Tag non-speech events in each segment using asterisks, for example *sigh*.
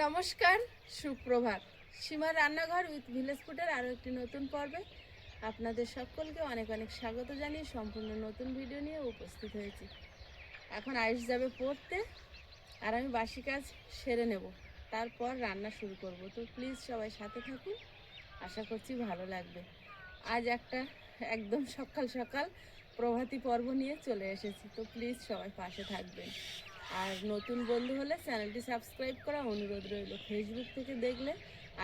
নমস্কার, সুপ্রভাত। সীমার রান্নাঘর উইথ ভিলেজ ফুডের আরও একটি নতুন পর্বে আপনাদের সকলকে অনেক অনেক স্বাগত জানিয়ে সম্পূর্ণ নতুন ভিডিও নিয়ে উপস্থিত হয়েছি। এখন আয়ুষ যাবে পড়তে আর আমি বাসি কাজ সেরে নেব। তারপর রান্না শুরু করব। তো প্লিজ সবাই সাথে থাকুন। আশা করছি ভালো লাগবে। আজ একটা একদম সকাল সকাল প্রভাতী পর্ব নিয়ে চলে এসেছি। তো প্লিজ সবাই পাশে থাকবেন। আর নতুন বন্ধু হলে চ্যানেলটি সাবস্ক্রাইব করা অনুরোধ রইল। ফেসবুক থেকে দেখলে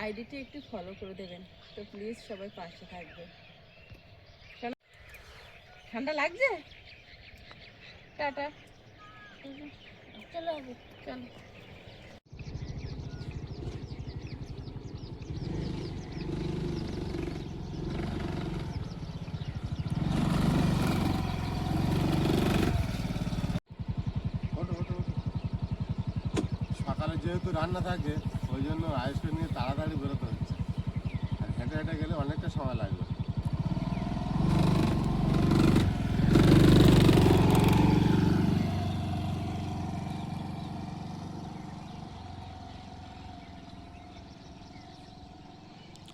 আইডিটি একটু ফলো করে দেবেন। তো প্লিজ সবাই পাশে থাকবে। ঠান্ডা লাগছে? টাটা। চলো চলো। যেহেতু রান্না থাকে, ওই জন্য আইসক্রিম নিয়ে তাড়াতাড়ি বেরোতে হচ্ছে। আর হেঁটে হেঁটে গেলে অনেকটা সময় লাগবে।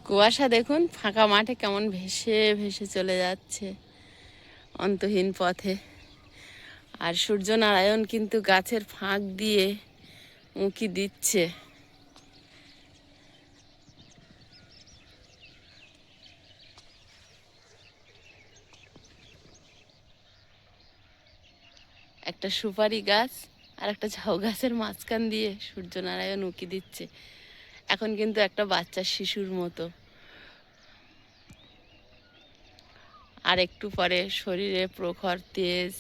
কুয়াশা দেখুন, ফাঁকা মাঠে কেমন ভেসে ভেসে চলে যাচ্ছে অন্তহীন পথে। আর সূর্যনারায়ণ কিন্তু গাছের ফাঁক দিয়ে উঁকি দিচ্ছে? একটা সুপারি গাছ আর একটা ঝাউ গাছের মাঝখান দিয়ে সূর্যনারায়ণ উঁকি দিচ্ছে। এখন কিন্তু একটা বাচ্চা শিশুর মতো। আর একটু পরে শরীরে প্রখর তেজ,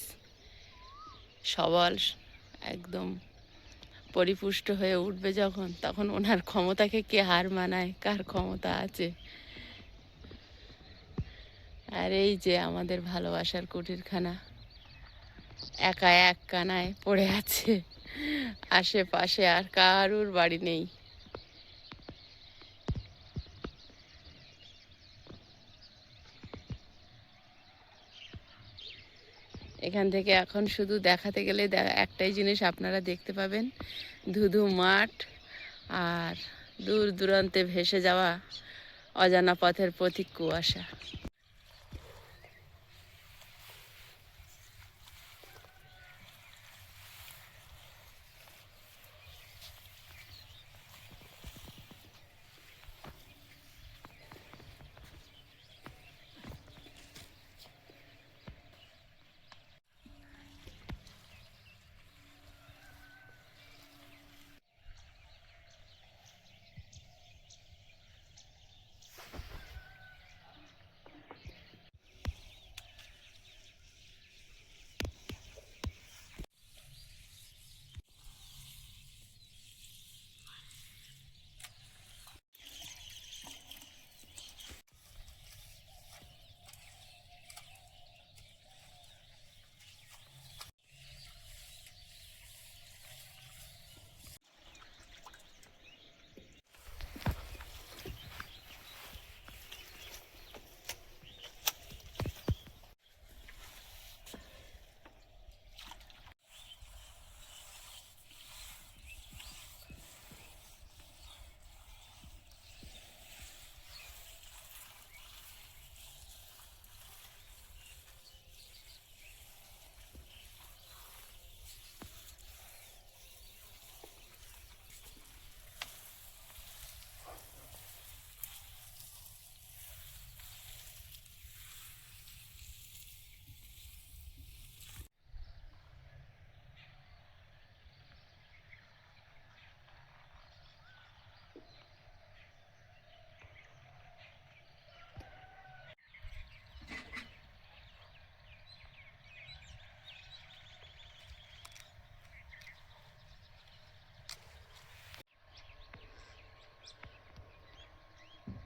সবল, একদম পরিপুষ্ট হয়ে উঠবে যখন, তখন ওনার ক্ষমতাকে কে হার মানায়? কার ক্ষমতা আছে? আর এই যে আমাদের ভালোবাসার কুটিরখানা, একা এক কানায় পড়ে আছে। আশেপাশে আর কারুর বাড়ি নেই। এখান থেকে এখন শুধু দেখাতে গেলে একটাই জিনিস আপনারা দেখতে পাবেন, ধুধু মাঠ আর দূর দূরান্তে ভেসে যাওয়া অজানা পথের প্রতীক কুয়াশা।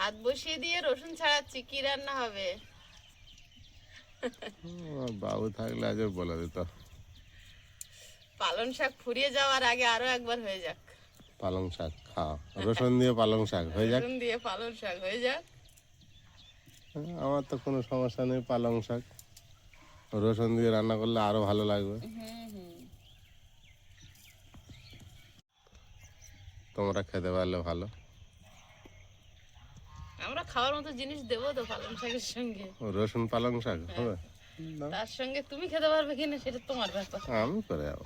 ভাত বসিয়ে দিয়ে রসুন ছাড়াচ্ছি কি রান্না হবে? বাবু থাকলে আজ বলে দিত। পালং শাক ফুরিয়ে যাওয়ার আগে আরও একবার হয়ে যাক। পালং শাক খাও। রসুন দিয়ে পালং শাক হয়ে যাক। রসুন দিয়ে পালং শাক হয়ে যাক। আমার তো কোনো সমস্যা নেই পালং শাক। রসুন দিয়ে রান্না করলে আরও ভালো লাগবে। তোমরা খেতে পারলে ভালো। আমরা খাওয়ার মতো জিনিস দেবো তো পালং শাকের সঙ্গে। রসুন পালং শাক হবে? তার সঙ্গে তুমি খেতে পারবে কিনা সেটা তোমার ব্যাপার। আমি করে যাব।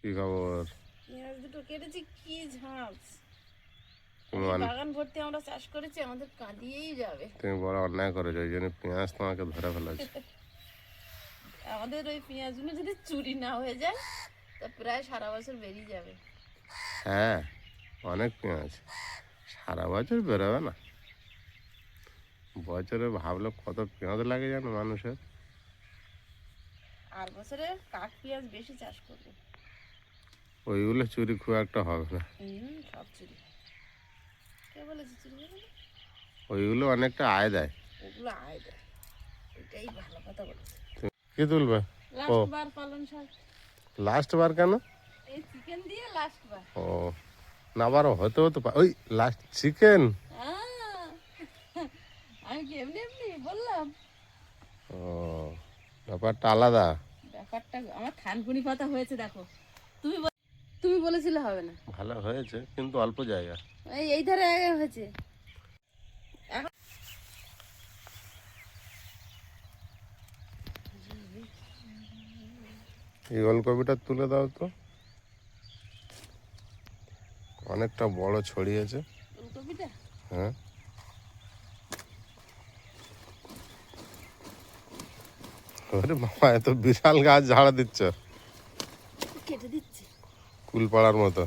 কি খবর? পেঁয়াজ দুটো কেটেছি কি ঝাঁজ। বাগান ভর্তি আমরা চাষ করেছি আমাদের কাঁদিয়েই যাবে। তুমি বড় অন্যায় করেছ ওই জন্য পেঁয়াজ তোমাকে ধরে ফেলেছে। আমাদের ওই পেঁয়াজগুলো যদি চুরি না হয়ে যায় তা প্রায় সারা বছর বেরিয়ে যাবে। হ্যাঁ অনেক পেঁয়াজ সারা বছর বেরোবে না। বছরে ভাবলে কত পেঁয়াজ লাগে জানো মানুষের। আর বছরে কাঠ পেঁয়াজ বেশি চাষ করবে। ওইগুলো চুরি খুব একটা হবে না। সব চুরি। কে বলেছে চুরি হবে না? ওইগুলো অনেকটা আয় দেয়। ওগুলো আয় দেয়। এটাই ভালো কথা বলেছে। কি তুলবে? লাস্ট বার পালন শাক। লাস্ট বার কেন? এই চিকেন দিয়ে লাস্ট ও না বারো হতে হতে ওই লাস্ট চিকেন আমি কি এমনি এমনি বললাম? ও ব্যাপারটা আলাদা। ব্যাপারটা আমার থানকুনি পাতা হয়েছে দেখো। তুমি তুমি বলেছিলে হবে না। ভালো হয়েছে কিন্তু অল্প জায়গা। এই এই ধারে হয়েছে। এই ওলকপিটা তুলে দাও তো। অনেকটা বড় ছড়িয়েছে। হ্যাঁ। ওরে বাবা এত বিশাল গাছ ঝাড়া দিচ্ছ। কেটে দিচ্ছি। কুল পাড়ার মতো।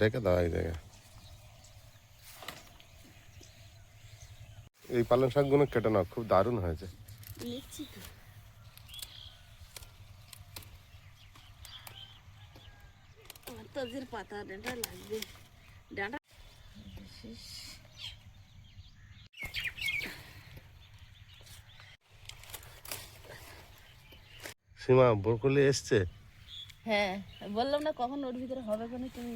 রেখে দাও জায়গায়। এই পালং শাকগুলো কেটে নাও খুব দারুণ হয়েছে। নিচ্ছি তো আমার পাতা ডাঁটা লাগবে। ডাঁটা সীমা বরকলি এসছে? হ্যাঁ বললাম না কখন ওর ভিতরে হবে কোনো তুমি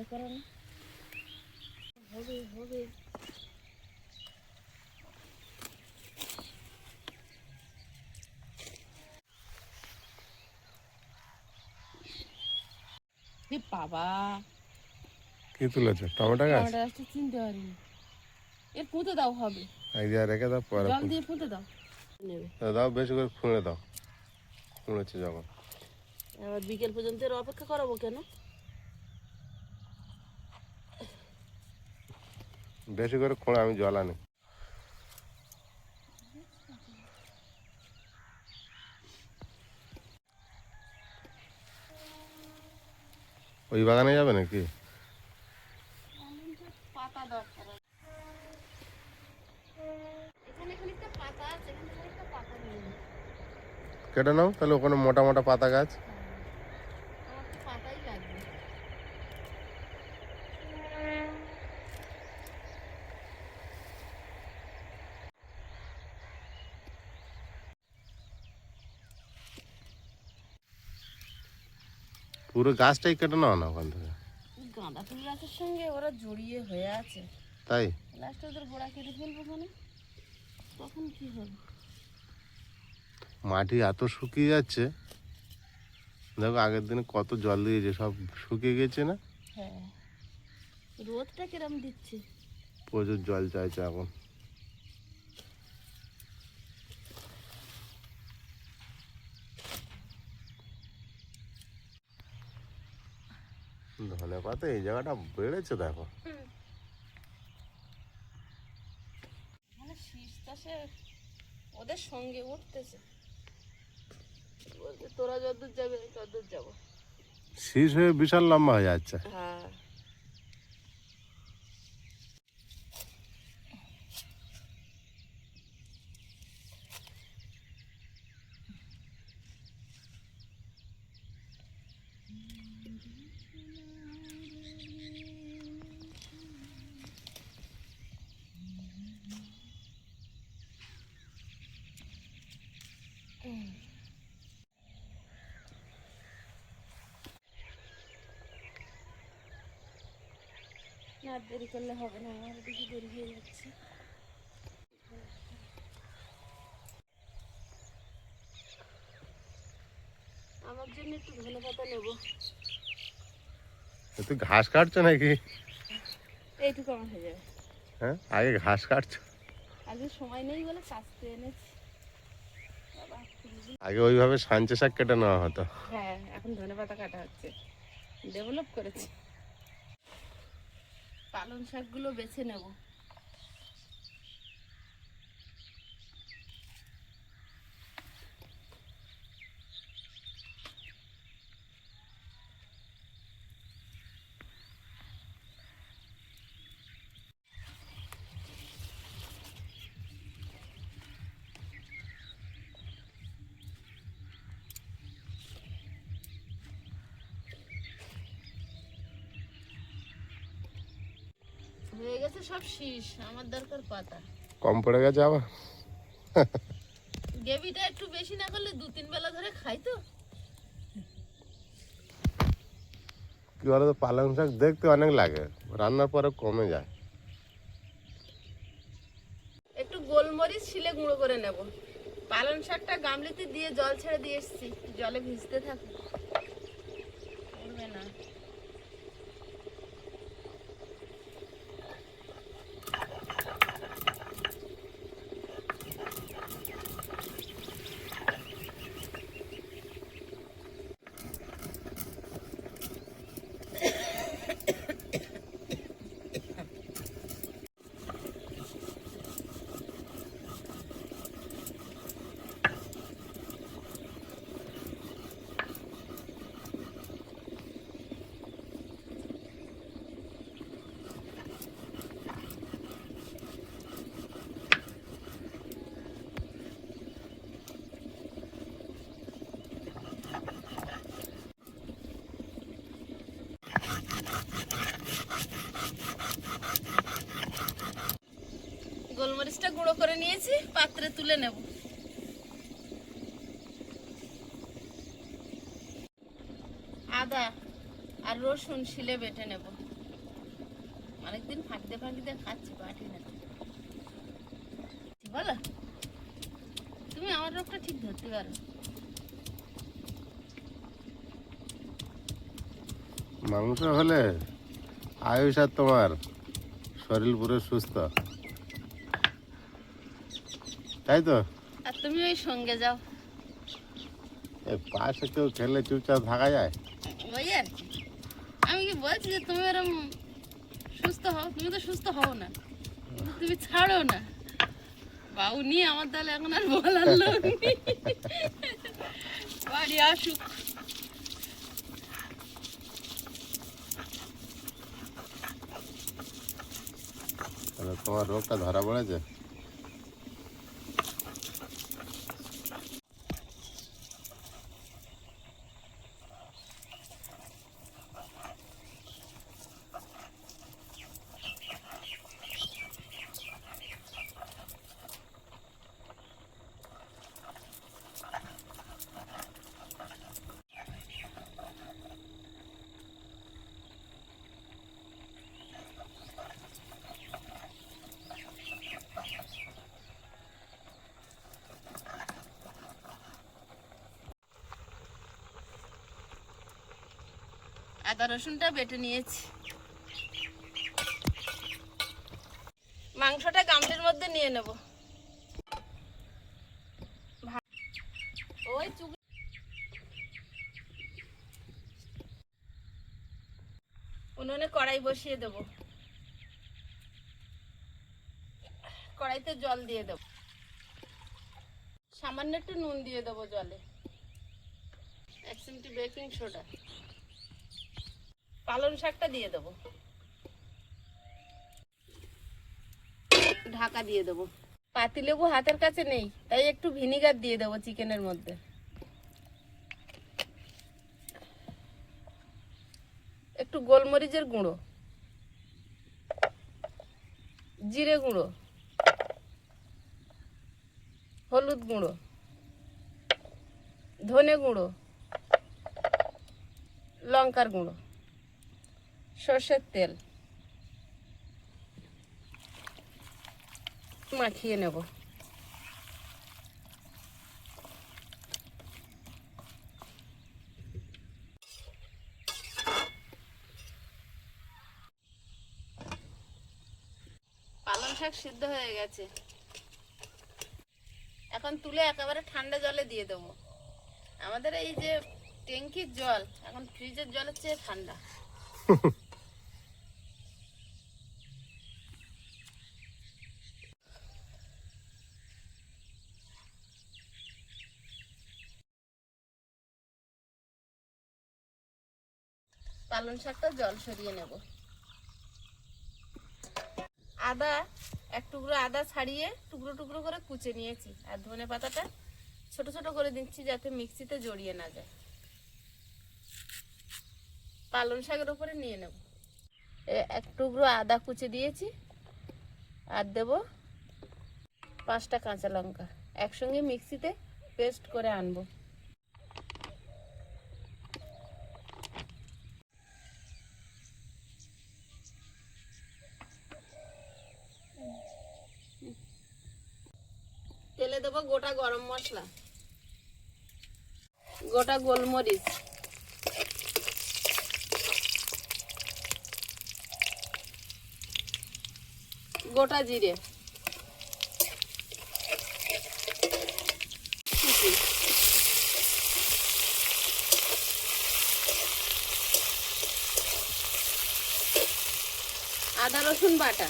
এ করো না। হবে হবে। বাবা। কি তুলেছো? টমেটো গাছ? টমেটো গাছটা চিনতে পারিনি। এর পুঁতে দাও হবে। জায়গায় রেখে দাও পরে জল দিয়ে পুঁতে দাও। দাও বেশি করে খুঁড়ে দাও। খুঁড়েছে যখন। আবার বিকেল পর্যন্ত এর অপেক্ষা করাবো কেন? বেশি করে খুঁড়ে আমি জল আনি। ওই বাগানে যাবে নাকি? কেটে নাও তাহলে ওখানে মোটা মোটা পাতা গাছ আমার তো পাতাই লাগবে পুরো গাছটাই কেটে নাও না ওখান থেকে? গাঁদা ফুল গাছের সঙ্গে ওরা জড়িয়ে হয়ে আছে। তাই? লাস্টে ওদের গোড়া কেটে ফেলব মানে তখন কি হবে? মাটি এত শুকিয়ে যাচ্ছে। দেখো আগের দিনে কত জল দিয়েছে সব শুকিয়ে গেছে না? হ্যাঁ। রোদটা কিরম দিচ্ছে? প্রচুর জল চাইছে এখন। ধনে পাতা এই জায়গাটা বেড়েছে দেখো। মানে ওদের সঙ্গে উঠতেছে। তোরা যতদূর যাবে ততদূর যাব। শীষ হয়ে বিশাল লম্বা হয়ে যাচ্ছে। হ্যাঁ। না, দেরি করলে হবে না, আমার দিকে দেরি হয়ে যাচ্ছে। আমার জন্য একটু ধনে পাতা নেব। তুই ঘাস কাটছো নাকি? এইটুকু আমার হয়ে যাবে। হ্যাঁ আগে ঘাস কাটছো? আজকে সময় নেই বলে কাটতে এনেছি। আগে ওইভাবে সাঞ্চে শাক কেটে নেওয়া হতো। হ্যাঁ এখন ধনে পাতা কাটা হচ্ছে। ডেভেলপ করেছি। পালং শাকগুলো বেছে নেব হয়ে আমার দরকার পাতা। কম পড়ে গেছে আবার। গ্রেভিটা একটু বেশি না করলে দু তিন বেলা ধরে খাই তো। কি বলো তো পালং শাক দেখতে অনেক লাগে রান্নার পরে কমে যায়। একটু গোলমরিচ শিলে গুঁড়ো করে নেব। পালং শাকটা গামলিতে দিয়ে জল ছেড়ে দিয়ে এসেছি জলে ভিজতে থাকুক। পড়বে না। গোলমরিচটা গুঁড়ো করে নিয়েছি, পাত্রে তুলে নেব। আদা আর রসুন শিলে বেটে নেব। অনেকদিন ফাঁকতে ফাঁকতে খাচ্ছি বাটি না। বলো, তুমি আমার রোগটা ঠিক ধরতে পারো। মাংস হলে আয়ুষ আর তোমার শরীর পুরো সুস্থ। তাই তো? আর তুমি ওই সঙ্গে যাও। এই পাশে কেউ খেলে চুপচাপ থাকা যায়? ওই আর কি। আমি কি বলছি যে তুমি এরকম সুস্থ হও? তুমি তো সুস্থ হও না। তুমি ছাড়ো না। বাবু নিয়ে আমার তাহলে এখন আর বলার লোক নেই। বাড়ি আসুক তাহলে তোমার রোগটা ধরা পড়েছে? আদা রসুনটা বেটে নিয়েছি। মাংসটা গামলির মধ্যে নিয়ে নেব। ওই উনুনে কড়াই বসিয়ে দেব। কড়াইতে জল দিয়ে দেব। সামান্য একটু নুন দিয়ে দেবো জলে। এক চিমটি বেকিং সোডা। পালং শাকটা দিয়ে দেবো। ঢাকা দিয়ে দেবো। পাতিলেবু হাতের কাছে নেই, তাই একটু ভিনিগার দিয়ে দেবো চিকেনের মধ্যে। একটু গোলমরিচের গুঁড়ো। জিরে গুঁড়ো। হলুদ গুঁড়ো। ধনে গুঁড়ো। লঙ্কার গুঁড়ো। সর্ষের তেল মাখিয়ে নেব। পালং শাক সিদ্ধ হয়ে গেছে। এখন তুলে একেবারে ঠান্ডা জলে দিয়ে দেবো। আমাদের এই যে ট্যাঙ্কির জল, এখন ফ্রিজের জলের চেয়ে ঠান্ডা। *laughs* পালং শাকটা জল সরিয়ে নেব। আদা, এক টুকরো আদা ছাড়িয়ে টুকরো টুকরো করে কুচে নিয়েছি। আর ধনে পাতাটা ছোট ছোট করে দিচ্ছি যাতে মিক্সিতে জড়িয়ে না যায়। পালং শাকের উপরে নিয়ে নেব। এক টুকরো আদা কুচে দিয়েছি। আর দেব পাঁচটা কাঁচা লঙ্কা। একসঙ্গে মিক্সিতে পেস্ট করে আনব তেলে দেবো গোটা গরম মশলা গোটা গোলমরিচ গোটা জিরে আদা রসুন বাটা।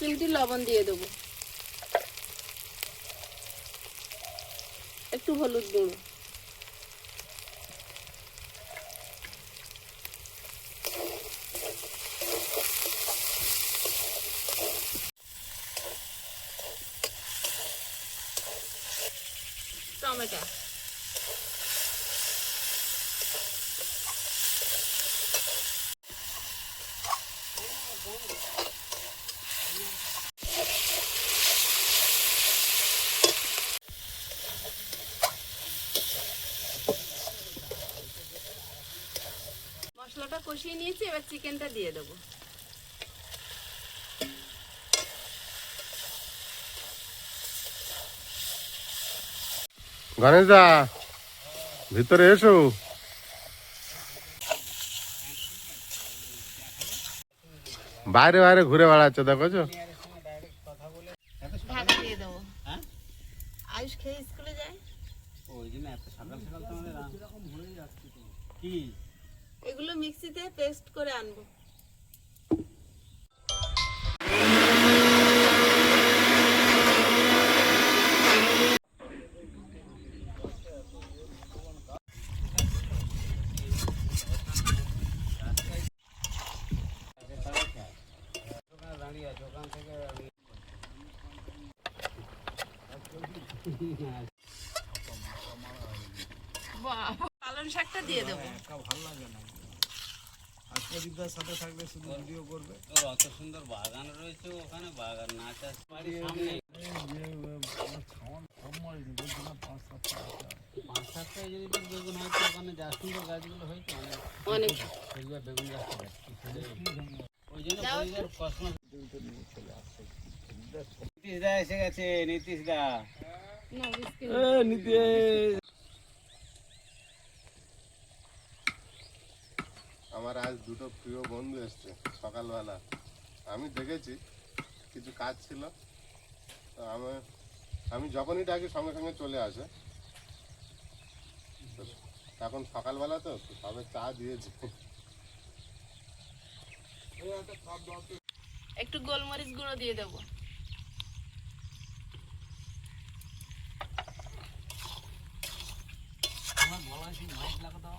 চিমটি লবণ দিয়ে দেবো। একটু হলুদ গুঁড়ো টমেটো মশলাটা কষিয়ে নিয়েছি এবার চিকেনটা দিয়ে দেবো। গণেশ দা ভিতরে এসো। বাইরে বাইরে ঘুরে বেড়াচ্ছে দেখো তো ঢাকা দিয়ে দেবো। আয়ুষ খেয়ে স্কুলে যায়? ওই জন্য এত সকাল সকাল তোমাদের কি? এগুলো মিক্সিতে পেস্ট করে আনব। ওখানে দাঁড়িয়ে আছে ওখান থেকে আমি বাবা, পালং শাকটা দিয়ে দেবো ওর অত সুন্দর বাগান রয়েছে ওখানে বাগান না চাষ বাড়ির সামনে। পাঁচ সাতটায় যদি হয়তো ওখানে যা সুন্দর গাছগুলো হয়েছে অনেক। অনেক। বেগুন গাছ ওই জন্য পরিবার কসমো নীতিশ দা এসে গেছে নীতিশ দা। না আমার আজ দুটো প্রিয় বন্ধু এসছে সকালবেলা। আমি দেখেছি কিছু কাজ ছিল। তো আমি আমি যখনই ডাকি সঙ্গে সঙ্গে চলে আসে। এখন সকালবেলা তো তো সবে চা দিয়েছি। একটু গোলমরিচ গুঁড়ো দিয়ে দেবো। আমার বলা মাইক লাগা দাও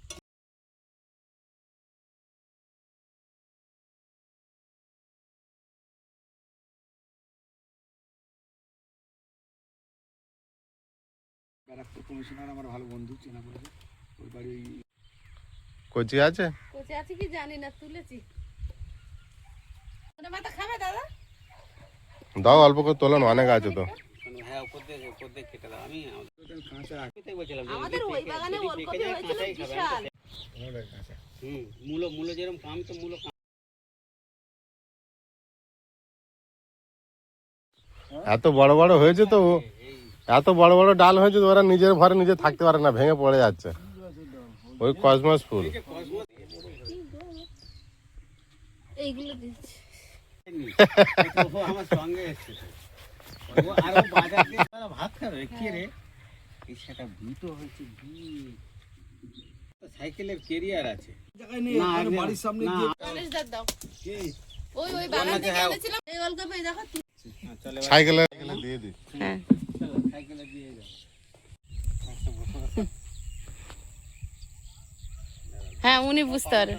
ব্যারাকপুর কমিশনার আমার ভালো বন্ধু চেনা পড়েছে ওই বাড়ি ওই কচি আছে? কোচে আছে কি জানি না তুলেছি। ওটা মাথা খাবে দাদা? দাও অল্প করে তোলেন অনেক আছে তো। হ্যাঁ উপর দিয়ে কেটে দাও। আমি কাঁচা আমি বলছিলাম আমাদের ওই বাগানে ওলকপি হয়েছিল বিশাল। হুম মূলো মূলো যেরকম কাম তো মূলো এত বড় বড় হয়েছে তো এত বড় বড় ডাল হয়েছে ওরা নিজের ঘরে নিজে থাকতে পারে না ভেঙে পড়ে যাচ্ছে ওই কসমস ফুল সাইকেলের কেরিয়ার আছে জায়গায় নেই না, ওখানে একদম। বাড়ির সামনে না। গিয়ে গণেশ দাদ দাও কে ওই ওই বাগান থেকে। এনেছিলাম এই ওলকপি দেখো সাইকেলে দিয়ে দিই হ্যাঁ হ্যাঁ উনি বুঝতে পারে।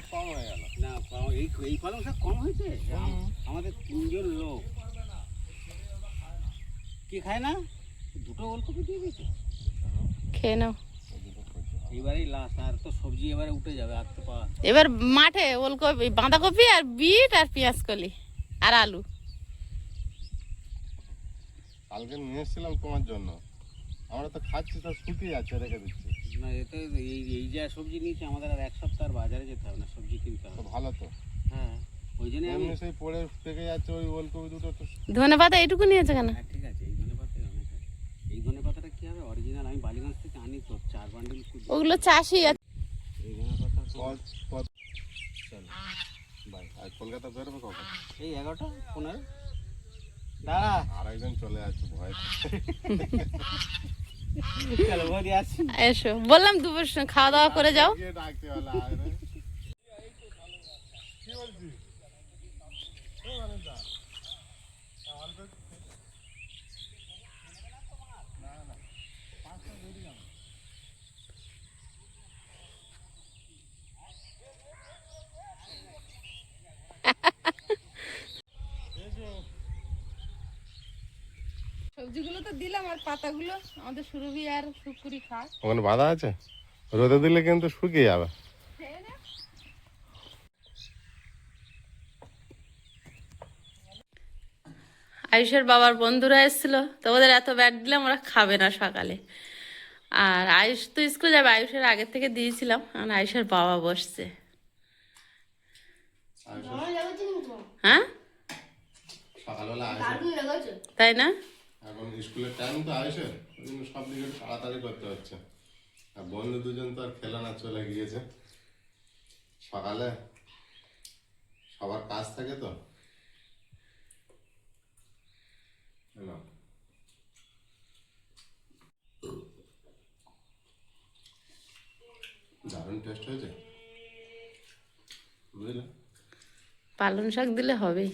আমাদের তিনজন লোক কি খায় না? দুটো ওলকপি দিয়ে দিয়েছে। খেয়ে নাও। এবারেই লাস্ট আর তো সবজি এবারে উঠে যাবে আর তো পাওয়া এবার মাঠে ওলকপি বাঁধাকপি আর বিট আর পেঁয়াজ কলি আর আলু। কালকে নিয়ে এসেছিলাম তোমার জন্য। আমরা তো খাচ্ছি তো শুকিয়ে যাচ্ছে রেখে দিচ্ছি। না এতে এই এই যা সবজি নিয়েছে আমাদের আর এক সপ্তাহ আর বাজারে যেতে হবে না সবজি কিনতে তো হবে ভালো তো। হ্যাঁ ওই জন্য আমি এমনি সেই পড়ে পেকে যাচ্ছে ওই ওলকপি দুটো তো ধনে পাতা এইটুকু নিয়েছে কেন? হ্যাঁ ঠিক আছে এই ধনে পাতা অনেক আছে। এই ধনে পাতাটা কি হবে? অরিজিনাল আমি বালিগঞ্জ থেকে আনি তো চার বান্ডিল ওগুলো চাষি আছে। এই ধনে পাতা তো- কত কত চলো ভাই আর কলকাতা বেরোবে কখন? এই এগারোটা পনেরো। দাঁড়া। আর একজন চলে আসছে ভয় এসো। বললাম দুপুর খাওয়া দাওয়া করে যাও। ডাকতে বলে আয় রে। সবজিগুলো তো দিলাম আর পাতাগুলো। আমাদের সুরভি আর শুকুরি খায়। ওখানে বাধা আছে? রোদে দিলে কিন্তু শুকিয়ে যাবে। আয়ুষের বাবার বন্ধুরা এসেছিল। তো ওদের এত ব্যাট দিলাম ওরা খাবে না সকালে। আর আয়ুষ তো স্কুল যাবে আয়ুষের আগের থেকে দিয়েছিলাম। আর আয়ুষের বাবা বসছে। হ্যাঁ? তাই না? এখন স্কুলের টাইম তো আসে ওই জন্য সব দিকে তাড়াতাড়ি করতে হচ্ছে। আর বন্ধু দুজন তো আর খেলা না চলে গিয়েছে। সকালে সবার কাজ থাকে তো। দারুণ টেস্ট হয়েছে। বুঝলে? পালং শাক দিলে হবেই।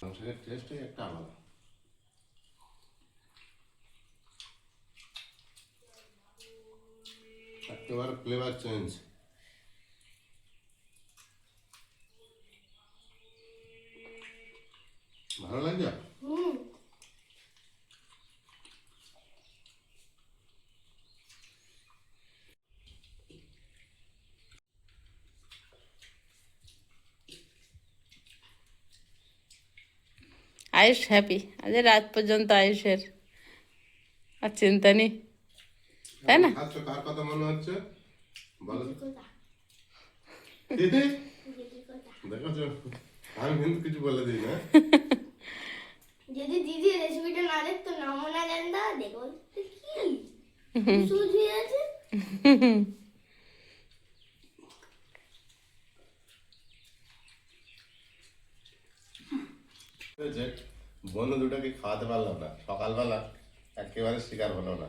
মাংসের টেস্টই একটা আলাদা। একেবারে ফ্লেভার চেঞ্জ ভালো লাগছে আয়ুষ হ্যাপি আজ রাত পর্যন্ত আয়ুষের আর চিন্তা নেই তাই না? খাচ্ছ কার কথা মনে হচ্ছে? বলো। দিদি দেখেছ আমি কিন্তু কিছু বলে দিই না। যদি দিদি রেসিপিটা না দেখতো নামও না জানতা দেখো কি। সুজ আছে বন্ধু দুটোকে খাওয়াতে পারলাম না সকালবেলা একেবারে শিকার হলো না।